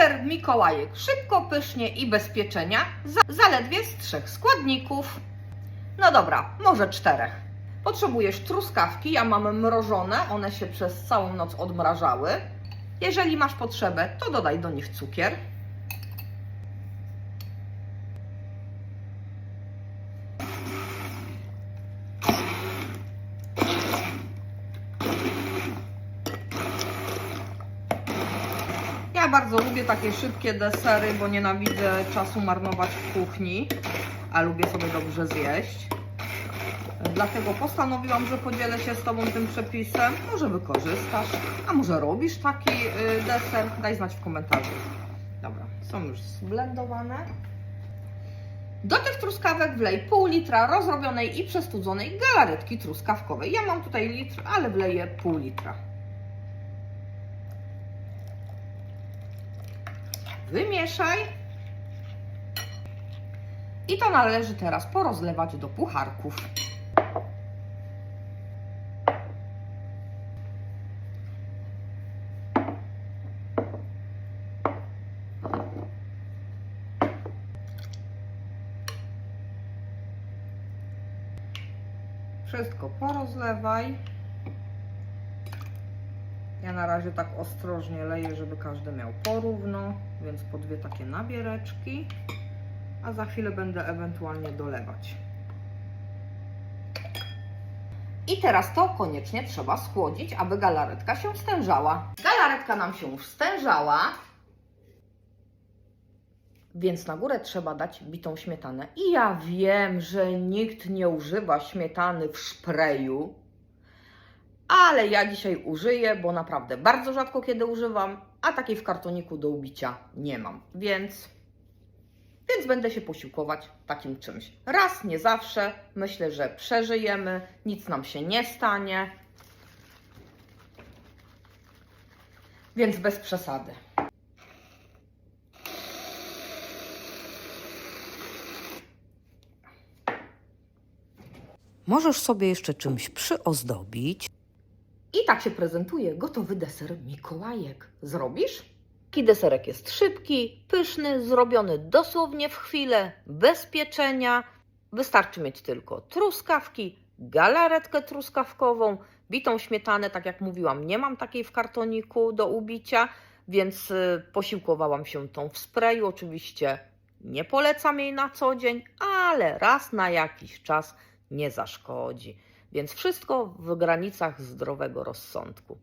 Deser Mikołajek szybko, pysznie i bezpieczenia, za zaledwie z trzech składników. No dobra, może czterech. Potrzebujesz truskawki, ja mam mrożone, one się przez całą noc odmrażały. Jeżeli masz potrzebę, to dodaj do nich cukier. Ja bardzo lubię takie szybkie desery, bo nienawidzę czasu marnować w kuchni, a lubię sobie dobrze zjeść. Dlatego postanowiłam, że podzielę się z Tobą tym przepisem. Może wykorzystasz, a może robisz taki y, deser? Daj znać w komentarzu. Dobra, są już zblendowane. Do tych truskawek wlej pół litra rozrobionej i przestudzonej galaretki truskawkowej. Ja mam tutaj litr, ale wleję pół litra. Wymieszaj. I to należy teraz porozlewać do pucharków. Wszystko porozlewaj. Ja na razie tak ostrożnie leję, żeby każdy miał porówno, więc po dwie takie nabiereczki, a za chwilę będę ewentualnie dolewać. I teraz to koniecznie trzeba schłodzić, aby galaretka się stężała. Galaretka nam się już stężała, więc na górę trzeba dać bitą śmietanę. I ja wiem, że nikt nie używa śmietany w szpreju, ale ja dzisiaj użyję, bo naprawdę bardzo rzadko kiedy używam, a takiej w kartoniku do ubicia nie mam, więc, więc będę się posiłkować takim czymś. Raz, nie zawsze, myślę, że przeżyjemy, nic nam się nie stanie, więc bez przesady. Możesz sobie jeszcze czymś przyozdobić. I tak się prezentuje gotowy deser Mikołajek. Zrobisz? Taki deserek jest szybki, pyszny, zrobiony dosłownie w chwilę, bez pieczenia. Wystarczy mieć tylko truskawki, galaretkę truskawkową, bitą śmietanę, tak jak mówiłam, nie mam takiej w kartoniku do ubicia, więc y, posiłkowałam się tą w sprayu. Oczywiście nie polecam jej na co dzień, ale raz na jakiś czas nie zaszkodzi. Więc wszystko w granicach zdrowego rozsądku.